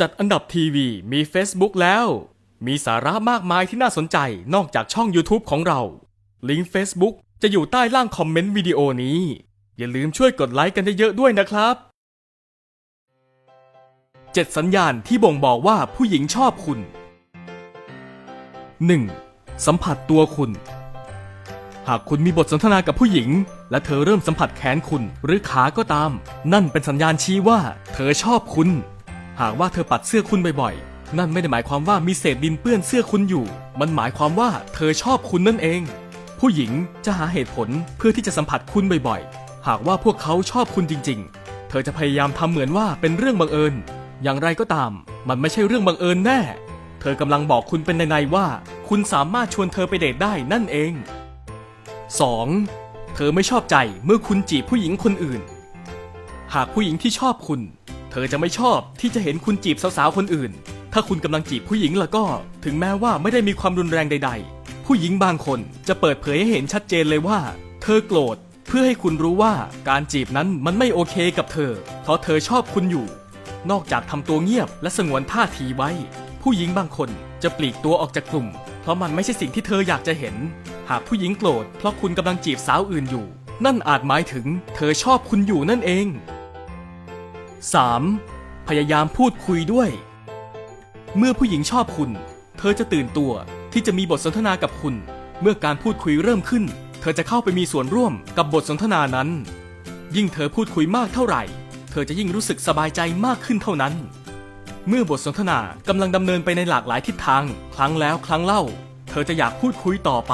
จัดอันดับทีวีมี Facebook แล้ว มีสาระมากมายที่น่าสนใจนอกจากช่อง YouTube ของเรา ลิงก์ Facebook จะอยู่ใต้ล่างคอมเมนต์วิดีโอนี้ อย่าลืมช่วยกดไลค์กันเยอะๆด้วยนะครับ 7 สัญญาณที่บ่งบอกว่าผู้หญิงชอบคุณ 1. สัมผัสตัวคุณ หากคุณมีบทสนทนากับผู้หญิง และเธอเริ่มสัมผัสแขนคุณหรือขาก็ตาม นั่นเป็นสัญญาณชี้ว่า เธอชอบคุณ หากว่าเธอปัดเสื้อคุณบ่อยๆ นั่นไม่ได้หมายความว่ามีเศษดินเปื้อนเสื้อคุณอยู่ มันหมายความว่าเธอชอบคุณนั่นเอง ผู้หญิงจะหาเหตุผลเพื่อที่จะสัมผัสคุณบ่อยๆ หากว่าพวกเขาชอบคุณจริง ๆ เธอจะพยายามทำเหมือนว่าเป็นเรื่องบังเอิญ อย่างไรก็ตาม มันไม่ใช่เรื่องบังเอิญแน่ เธอกำลังบอกคุณเป็นในๆว่า คุณสามารถชวนเธอไปเดทได้นั่นเอง 2. เธอไม่ชอบใจเมื่อคุณจีบผู้หญิงคนอื่น หากผู้หญิงที่ชอบคุณ เธอจะไม่ชอบที่จะเห็นคุณจีบสาวๆคนอื่น ถ้าคุณกำลังจีบผู้หญิงแล้วก็ ถึงแม้ว่าไม่ได้มีความรุนแรงใด ๆ ผู้หญิงบางคนจะเปิดเผยให้เห็นชัดเจนเลยว่า เธอโกรธเพื่อให้คุณรู้ว่าการจีบนั้นมันไม่โอเคกับเธอ เพราะเธอชอบคุณอยู่ นอกจากทำตัวเงียบและสงวนท่าทีไว้ ผู้หญิงบางคนจะปลีกตัวออกจากกลุ่ม เพราะมันไม่ใช่สิ่งที่เธออยากจะเห็น หากผู้หญิงโกรธเพราะคุณกำลังจีบสาวอื่นอยู่ นั่นอาจหมายถึง เธอชอบคุณอยู่นั่นเอง 3. พยายามพูดคุยด้วย เมื่อผู้หญิงชอบคุณ เธอจะตื่นตัวที่จะมีบทสนทนากับคุณ เมื่อการพูดคุยเริ่มขึ้น เธอจะเข้าไปมีส่วนร่วมกับบทสนทนานั้น ยิ่งเธอพูดคุยมากเท่าไหร่ เธอจะยิ่งรู้สึกสบายใจมากขึ้นเท่านั้น เมื่อบทสนทนากำลังดำเนินไปในหลากหลายทิศทาง ครั้งแล้วครั้งเล่า เธอจะอยากพูดคุยต่อไป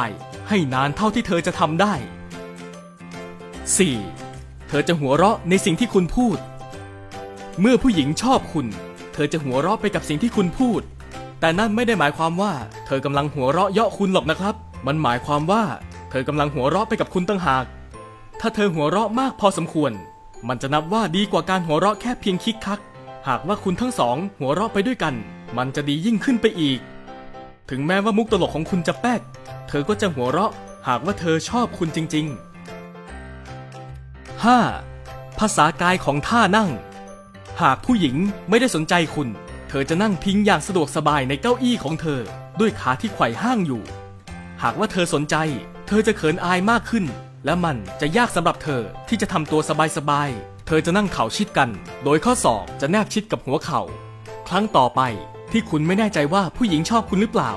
ให้นานเท่าที่เธอจะทำได้ 4. เธอจะหัวเราะในสิ่งที่คุณพูด เมื่อผู้หญิงชอบคุณ เธอจะหัวเราะไปกับสิ่งที่คุณพูด แต่นั่นไม่ได้หมายความว่า เธอกำลังหัวเราะเยาะคุณหรอกนะครับ มันหมายความว่า เธอกำลังหัวเราะไปกับคุณตั้งหาก ถ้าเธอหัวเราะมากพอสมควร มันจะนับว่าดีกว่าการหัวเราะแค่เพียงคิกคัก หากว่าคุณทั้งสอง หัวเราะไปด้วยกัน มันจะดียิ่งขึ้นไปอีก ถึงแม้ว่ามุกตลกของคุณจะแป๊ก เธอก็จะหัวเราะ หากว่าเธอชอบคุณจริง ๆ 5. ภาษากายของท่านั่ง หากผู้หญิงไม่ได้สนใจคุณ เธอจะนั่งพิงอย่างสะดวกสบายในเก้าอี้ของเธอ ด้วยขาที่ไขว่ห้างอยู่ หากว่าเธอสนใจ เธอจะเขินอายมากขึ้น และมันจะยากสำหรับเธอที่จะทำตัวสบายๆ เธอจะนั่งเข่าชิดกัน โดยข้อศอกจะแนบชิดกับหัวเข่า ครั้งต่อไปที่คุณไม่แน่ใจว่าผู้หญิงชอบคุณหรือเปล่า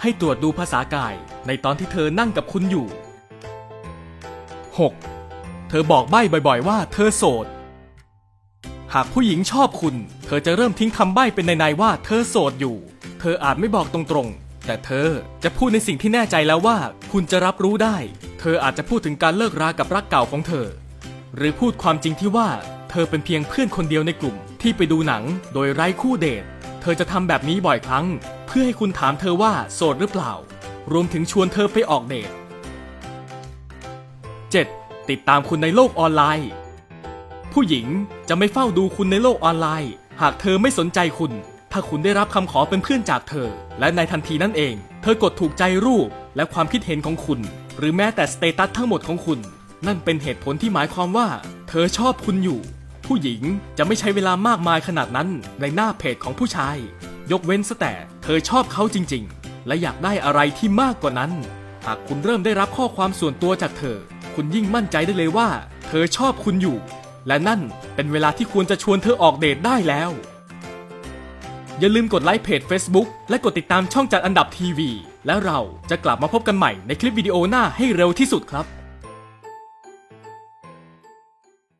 ให้ตรวจดูภาษากายในตอนที่เธอนั่งกับคุณอยู่ 6. เธอบอกใบ้บ่อยๆ ว่าเธอโสด หากผู้หญิงชอบคุณ เธอจะเริ่มทิ้งคำใบ้เป็นในๆว่าเธอโสดอยู่ เธออาจไม่บอกตรงๆ แต่เธอจะพูดในสิ่งที่แน่ใจแล้วว่า คุณจะรับรู้ได้ เธออาจจะพูดถึงการเลิกรากับรักเก่าของเธอ หรือพูดความจริงที่ว่า เธอเป็นเพียงเพื่อนคนเดียวในกลุ่ม ที่ไปดูหนัง โดยไร้คู่เดท เธอจะทำแบบนี้บ่อยครั้ง เพื่อให้คุณถามเธอว่าโสดหรือเปล่า รวมถึงชวนเธอไปออกเดท 7. ติดตามคุณในโลกออนไลน์ ผู้หญิงจะไม่เฝ้าดูคุณในโลกออนไลน์ หากเธอไม่สนใจคุณ ถ้าคุณได้รับคำขอเป็นเพื่อนจากเธอ และในทันทีนั่นเอง เธอกดถูกใจรูปและความคิดเห็นของคุณ หรือแม้แต่สเตตัสทั้งหมดของคุณ นั่นเป็นเหตุผลที่หมายความว่า เธอชอบคุณอยู่ ผู้หญิงจะไม่ใช้เวลามากมายขนาดนั้นในหน้าเพจของผู้ชาย ยกเว้นซะแต่เธอชอบเขาจริง ๆ และอยากได้อะไรที่มากกว่านั้น หากคุณเริ่มได้รับข้อความส่วนตัวจากเธอ คุณยิ่งมั่นใจได้เลยว่า เธอชอบคุณอยู่ และนั่นเป็นเวลาที่ควรจะชวนเธอออกเดทได้แล้ว อย่าลืมกดไลค์เพจ Facebook และกดติดตามช่องจัดอันดับทีวี แล้วเราจะกลับมาพบกันใหม่ในคลิปวิดีโอหน้าให้เร็วที่สุดครับ